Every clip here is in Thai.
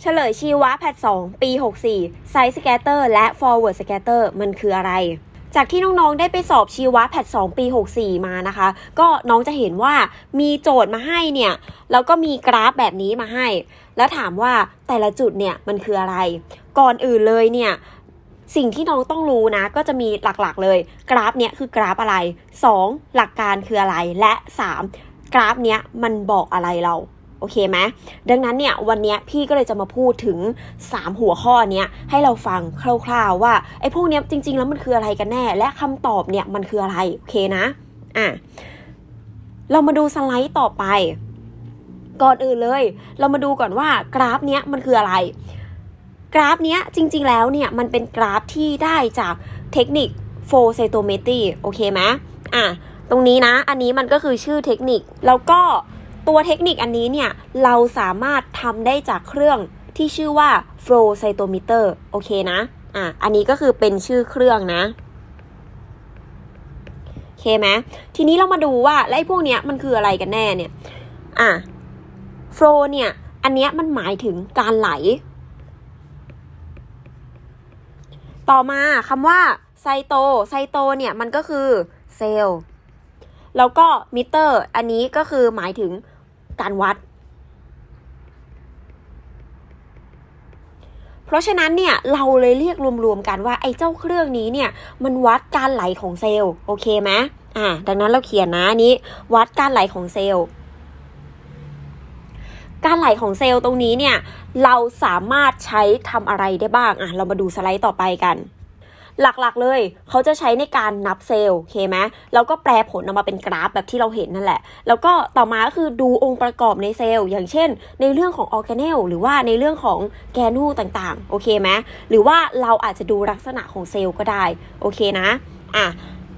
เฉลยชีวะแพท 2 ปี 64 Side Scatter และ Forward Scatter มันคืออะไร จากที่น้องๆ ได้ไปสอบชีวะแพท 2 ปี 64 มานะคะ ก็น้องจะเห็นว่ามีโจทย์มาให้เนี่ย แล้วก็มีกราฟแบบนี้มาให้ แล้วถามว่าแต่ละจุดเนี่ยมันคืออะไร ก่อนอื่นเลยเนี่ยสิ่งที่น้องต้องรู้นะ ก็จะมีหลักๆเลย กราฟเนี้ยคือกราฟอะไร 2. หลักการคืออะไรและ 3. กราฟเนี้ยมันบอกอะไรเรา โอเคไหมดังนั้นเนี่ยวันนี้พี่ก็เลยจะมาพูดถึง 3 หัวข้อเนี้ยให้เราฟังคร่าวๆว่าไอ้พวกเนี้ยจริง ๆ แล้วมันคืออะไรกันแน่ และคำตอบเนี่ยมันคืออะไร โอเคนะอะเรามาดูสไลด์ต่อไป ก่อนอื่นเลย เรามาดูก่อนว่ากราฟเนี้ยมันคืออะไร กราฟเนี้ยจริง ๆ แล้วเนี่ยมันเป็นกราฟที่ได้จากเทคนิคโฟเซโตเมตรีโอเคไหมอะตรงนี้นะ อันนี้มันก็คือชื่อเทคนิค แล้วก็ ตัวเทคนิคอันนี้เนี่ยเราสามารถทำได้จากเครื่องที่ชื่อว่า flow cytometer โอเคนะอะอันนี้ก็คือเป็นชื่อเครื่องนะโอเคไหมทีนี้เรามาดูว่าแล้วไอ้พวกเนี้ยมันคืออะไรกันแน่เนี่ยอะ flow เนี่ยอันเนี้ยมันหมายถึงการไหล ต่อมาคำว่าไซโตไซโตเนี่ยมันก็คือเซลล์แล้วก็มิเตอร์ อันนี้ก็คือหมายถึง การวัด เพราะฉะนั้นเนี่ยเราเลยเรียกรวมๆกันว่าไอ้เจ้าเครื่องนี้เนี่ยมันวัดการไหลของเซลล์โอเคไหมอ่าดังนั้นเราเขียนนะนี้วัดการไหลของเซลล์การไหลของเซลล์ตรงนี้เนี่ยเราสามารถใช้ทำอะไรได้บ้างอะเรามาดูสไลด์ต่อไปกัน หลักๆเลย เขาจะใช้ในการนับเซลล์โอเคไหมแล้วก็แปลผลออกมาเป็นกราฟแบบที่เราเห็นนั่นแหละ แล้วก็ต่อมาก็คือดูองค์ประกอบในเซลล์ อย่างเช่น ในเรื่องของออร์แกเนลหรือว่าในเรื่องของแกนูต่างๆ โอเคไหมหรือว่าเราอาจจะดูลักษณะของเซลล์ก็ได้ โอเคนะ อะ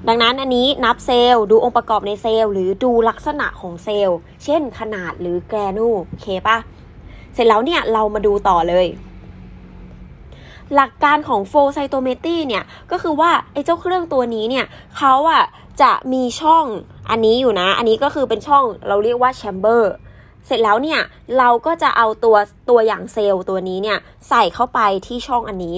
ดังนั้นอันนี้นับเซลล์ดูองค์ประกอบในเซลล์ หรือดูลักษณะของเซลล์ เช่นขนาดหรือแกนูโอเคปะเสร็จแล้วเนี่ยเรามาดูต่อเลย หลักการของโฟไซโตเมตรีเนี่ย ก็คือว่าไอ้เจ้าเครื่องตัวนี้เนี่ยเขาอะจะมีช่องอันนี้อยู่นะ อันนี้ก็คือเป็นช่องเราเรียกว่าแชมเบอร์เสร็จแล้วเนี่ยเราก็จะเอาตัวตัวอย่างเซลล์ตัวนี้เนี่ยใส่เข้าไปที่ช่องอันนี้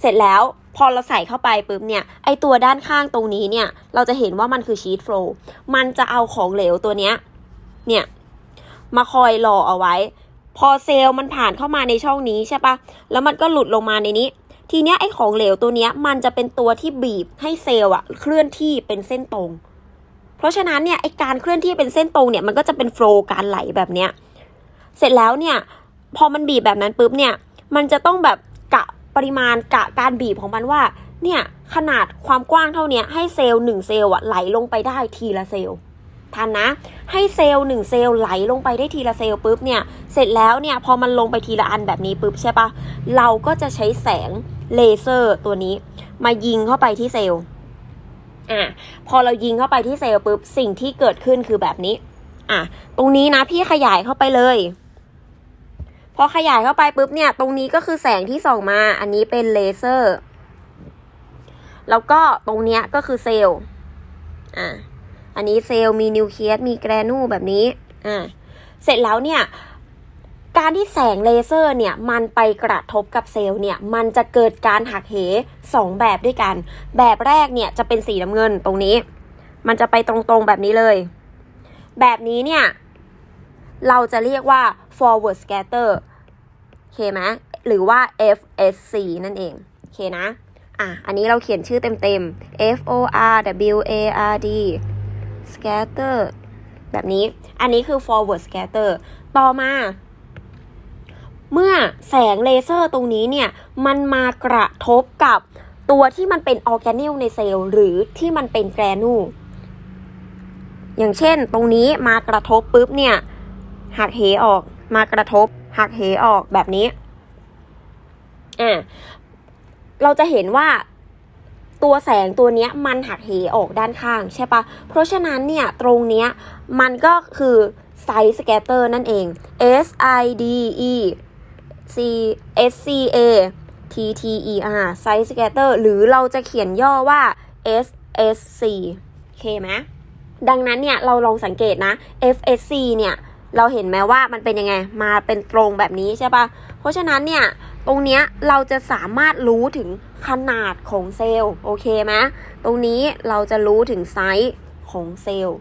เสร็จแล้วพอเราใส่เข้าไปปุ๊บเนี่ยไอตัวด้านข้างตรงนี้เนี่ยเราจะเห็นว่ามันคือชีทโฟล์มันจะเอาของเหลวตัวเนี้ยเนี่ยมาคอยหล่อเอาไว้ พอเซลล์มันผ่านเข้ามาในช่องนี้ใช่ปะแล้วมันก็หลุดลงมาในนี้ ทีเนี้ยไอ้ของเหลวตัวเนี้ยมันจะเป็นตัวที่บีบให้เซลล์อะเคลื่อนที่เป็นเส้นตรง เพราะฉะนั้นเนี่ยไอ้การเคลื่อนที่เป็นเส้นตรงเนี่ยมันก็จะเป็นโฟล์การไหลแบบเนี้ย เสร็จแล้วเนี่ยพอมันบีบแบบนั้นปุ๊บเนี่ย มันจะต้องแบบกะปริมาณกะการบีบของมันว่า เนี่ยขนาดความกว้างเท่านี้ให้เซลล์หนึ่งเซลล์อะไหลลงไปได้ทีละเซลล์ ทันนะ ให้เซลล์หนึ่งเซลล์ไหลลงไปได้ทีละเซลล์ปุ๊บเนี่ย เสร็จแล้วเนี่ยพอมันลงไปทีละอันแบบนี้ปุ๊บใช่ปะเราก็จะใช้แสงเลเซอร์ตัวนี้ มายิงเข้าไปที่เซลล์ อะ พอเรายิงเข้าไปที่เซลล์ปุ๊บสิ่งที่เกิดขึ้นคือแบบนี้ อะ ตรงนี้นะพี่ขยายเข้าไปเลยพอขยายเข้าไปปุ๊บเนี่ย ตรงนี้ก็คือแสงที่ส่องมา อันนี้เป็นเลเซอร์ แล้วก็ตรงเนี้ยก็คือเซลล์ อะ อันนี้เซลล์มีนิวเคลียสมีแกรนูแบบนี้อ่าเสร็จแล้วเนี่ยการที่แสงเลเซอร์เนี่ยมันไปกระทบกับเซลล์เนี่ยมันจะเกิดการหักเหสองแบบด้วยกัน แบบแรกเนี่ยจะเป็นสีน้ำเงินตรงนี้ มันจะไปตรงๆแบบนี้เลย แบบนี้เนี่ยเราจะเรียกว่า forward scatter โอเคไหมหรือว่า FSC นั่นเอง โอเคนะ อะ อันนี้เราเขียนชื่อเต็มๆ F O R W A R D scatter แบบนี้ อันนี้คือ forward scatter ต่อมา เมื่อแสงเลเซอร์ตรงนี้เนี่ย มันมากระทบกับตัวที่มันเป็นออร์แกนิลในเซลล์หรือที่มันเป็นแกรนูอย่างเช่น ตรงนี้มากระทบปุ๊บเนี่ยหักเหออก มากระทบหักเหออกแบบนี้อ่าเราจะเห็นว่า ตัวแสงตัวเนี้ยมันหักเหออกด้านข้างใช่ปะเพราะฉะนั้นเนี่ยตรงเนี้ยมันก็คือไซส์สแกตเตอร์นั่นเอง S I D E C S C A T T E R ไซส์สแกตเตอร์หรือเราจะเขียนย่อว่า S S C โอเคไหมดังนั้นเนี่ยเราลองสังเกตนะ F S C เนี่ย เราเห็นไหมว่ามันเป็นยังไงมาเป็นตรงแบบนี้ใช่ปะเพราะฉะนั้นเนี่ยตรงเนี้ยเราจะสามารถรู้ถึงขนาดของเซลล์โอเคไหมตรงนี้เราจะรู้ถึงไซส์ของเซลล์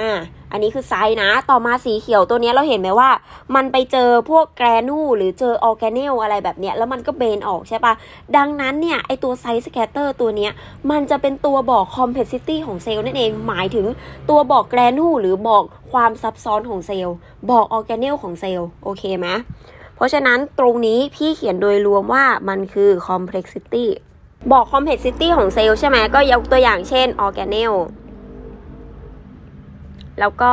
อ่า อันนี้คือไซส์นะ ต่อมาสีเขียวตัวนี้เราเห็นไหมว่า มันไปเจอพวกแกรนูหรือเจอออร์แกเนลอะไรแบบเนี้ย แล้วมันก็เบนออกใช่ปะดังนั้นเนี่ย ไอตัวไซส์สแกตเตอร์ตัวเนี้ย มันจะเป็นตัวบอกคอมเพ s ซิตี้ของเซลล์นั่นเอง หมายถึงตัวบอกแกรนูหรือบอกความซับซ้อนของเซลล์ บอกออร์แกเนลของเซลล์ โอเคไหมเพราะฉะนั้นตรงนี้พี่เขียนโดยรวมว่ามันคือ complexity บอก complexity ของเซลล์ใช่ไหมก็ยกตัวอย่างเช่น organelle แล้ แล้วก็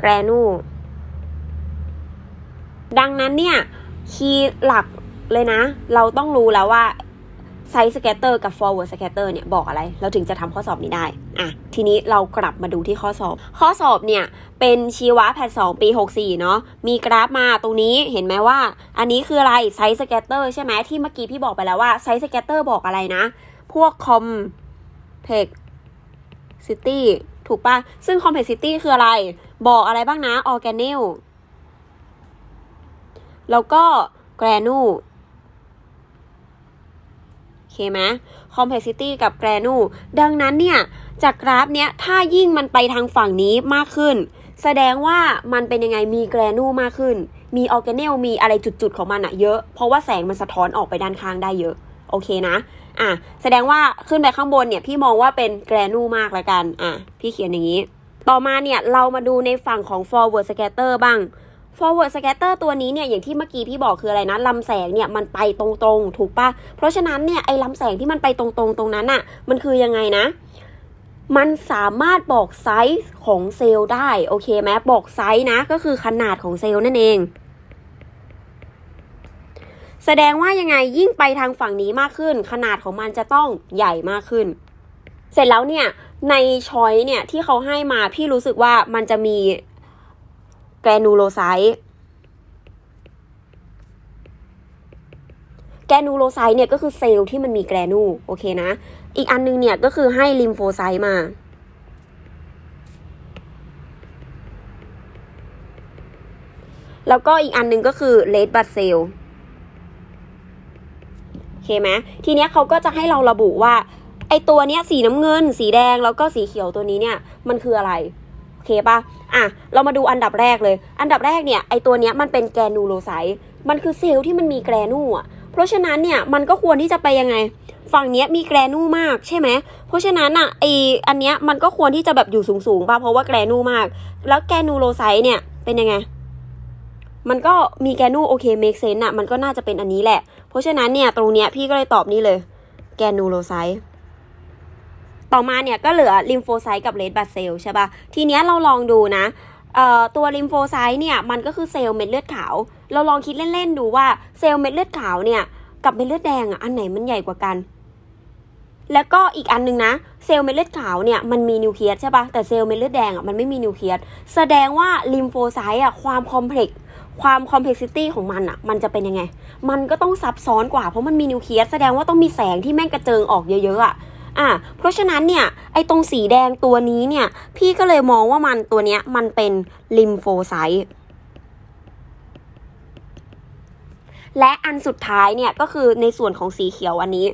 granule ดังนั้นเนี่ย คีย์หลักเลยนะ เราต้องรู้แล้วว่าไซส์สแกตเตอร์กับ forward scatter เนี่ยบอกอะไร เราถึงจะทำข้อสอบนี้ได้ อะ ทีนี้เรากลับมาดูที่ข้อสอบ ข้อสอบเนี่ย เป็นชีวะแพท2ปี 64 เนาะ มีกราฟมาตรงนี้เห็นไหมว่า อันนี้คืออะไรไซส์สแกตเตอร์ใช่ไหมที่เมื่อกี้พี่บอกไปแล้วว่าไซส์สแกตเตอร์บอกอะไรนะ พวก complexity ถูกปะซึ่ง complexity คืออะไร บอกอะไรบ้างนะ organelle แล้วก็ granule โอเคไหม complexity กับ granule ดังนั้นเนี่ย จากกราฟเนี้ย ถ้ายิ่งมันไปทางฝั่งนี้มากขึ้น แสดงว่ามันเป็นยังไงมี granule มากขึ้น มี organelle มีอะไรจุดๆของมันอะเยอะ เพราะว่าแสงมันสะท้อนออกไปด้านข้างได้เยอะ โอเคนะ อะแสดงว่าขึ้นไปข้างบนเนี่ยพี่มองว่าเป็น granule มากละกันอะพี่เขียนอย่างนี้ ต่อมาเนี่ยเรามาดูในฝั่งของ forward scatter บ้าง forward scatter ตัวนี้เนี่ยอย่างที่เมื่อกี้พี่บอกคืออะไรนะลำแสงเนี่ยมันไปตรงๆ ถูกปะเพราะฉะนั้นเนี่ยไอ้ลำแสงที่มันไปตรงๆ ตรงนั้นอะมันคือยังไงนะมันสามารถบอกไซส์ของเซลล์ได้ โอเคไหมบอกไซส์นะ ก็คือขนาดของเซลล์นั่นเอง แสดงว่ายังไงยิ่งไปทางฝั่งนี้มากขึ้น ขนาดของมันจะต้องใหญ่มากขึ้น เสร็จแล้วเนี่ยในช้อยเนี่ยที่เขาให้มาพี่รู้สึกว่ามันจะมีแกรนูโลไซต์แกนูโลไซต์เนี่ยก็คือเซลล์ที่มันมีแกรนูโอเคนะ อีกอันนึงเนี่ยก็คือให้ลิมโฟไซต์มา แล้วก็อีกอันนึงก็คือเลดบัตเซลโอ เคไหมทีเนี้ยเขาก็จะให้เราระบุว่า ไอตัวเนี้ยสีน้ำเงิน สีแดงแล้วก็สีเขียวตัวนี้เนี่ยมันคืออะไรโอเคปะอะเรามาดูอันดับแรกเลย อันดับแรกเนี่ยไอตัวเนี้ยมันเป็นแกนูโลไซต์มันคือเซลล์ที่มันมีแกรนูอะเพราะฉะนั้นเนี่ยมันก็ควรที่จะไปยังไง ฝั่งเนี้ยมีแกรนูมากใช่ไหมเพราะฉะนั้นอะไออันเนี้ยมันก็ควรที่จะแบบอยู่สูงๆป่ะเพราะว่าแกรนูมาก แล้วแกนูโลไซต์เนี่ยเป็นยังไงมันก็มีแกนูโอเคเมคเซนอะมันก็น่าจะเป็นอันนี้แหละ เพราะฉะนั้นเนี่ยตรงเนี้ยพี่ก็เลยตอบนี่เลย แกนูโลไซต์ต่อมาเนี่ยก็เหลือลิมโฟไซต์กับเลดบัตเซลใช่ปะทีเนี้ยเราลองดูนะตัวลิมโฟไซต์เนี่ยมันก็คือเซลล์เม็ดเลือดขาว เราลองคิดเล่นๆดูว่าเซลล์เม็ดเลือดขาวเนี่ยกับเม็ดเลือดแดงอะอันไหนมันใหญ่กว่ากัน แล้วก็อีกอันนึงนะเซลล์เม็ดเลือดขาวเนี่ยมันมีนิวเคลียสใช่ปะแต่เซลล์เม็ดเลือดแดงอะมันไม่มีนิวเคลียสแสดงว่าลิมโฟไซต์อะความคอมเพล็กซ์ ความคอมเพล็กซิตี้ของมันอะมันจะเป็นยังไง มันก็ต้องซับซ้อนกว่าเพราะมันมีนิวเคลียสแสดงว่าต้องมีแสงที่แม่งกระเจิงออกเยอะๆอะอะเพราะฉะนั้นเนี่ยไอ้ตรงสีแดงตัวนี้เนี่ย พี่ก็เลยมองว่ามันตัวเนี้ยมันเป็นลิมโฟไซต์และอันสุดท้ายเนี่ยก็คือในส่วนของสีเขียวอันนี้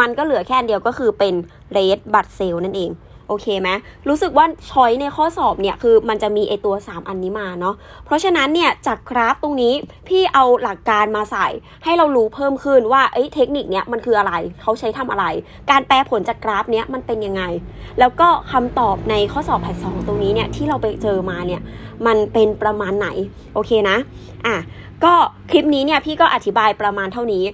มันก็เหลือแค่อันเดียวก็คือเป็นเรดบัตเซลนั่นเอง โอเคไหมรู้สึกว่าช้อยในข้อสอบเนี่ยคือมันจะมีไอตัว 3 อันนี้มาเนาะเพราะฉะนั้นเนี่ยจากกราฟตรงนี้พี่เอาหลักการมาใส่ ให้เรารู้เพิ่มขึ้นว่าเอ้ยเทคนิคเนี้ยมันคืออะไรเขาใช้ทำอะไร การแปลผลจากกราฟเนี้ยมันเป็นยังไง แล้วก็คำตอบในข้อสอบแพทสองตรงนี้เนี่ยที่เราไปเจอมาเนี่ยมันเป็นประมาณไหนโอเคนะอะก็คลิปนี้เนี่ยพี่ก็อธิบายประมาณเท่านี้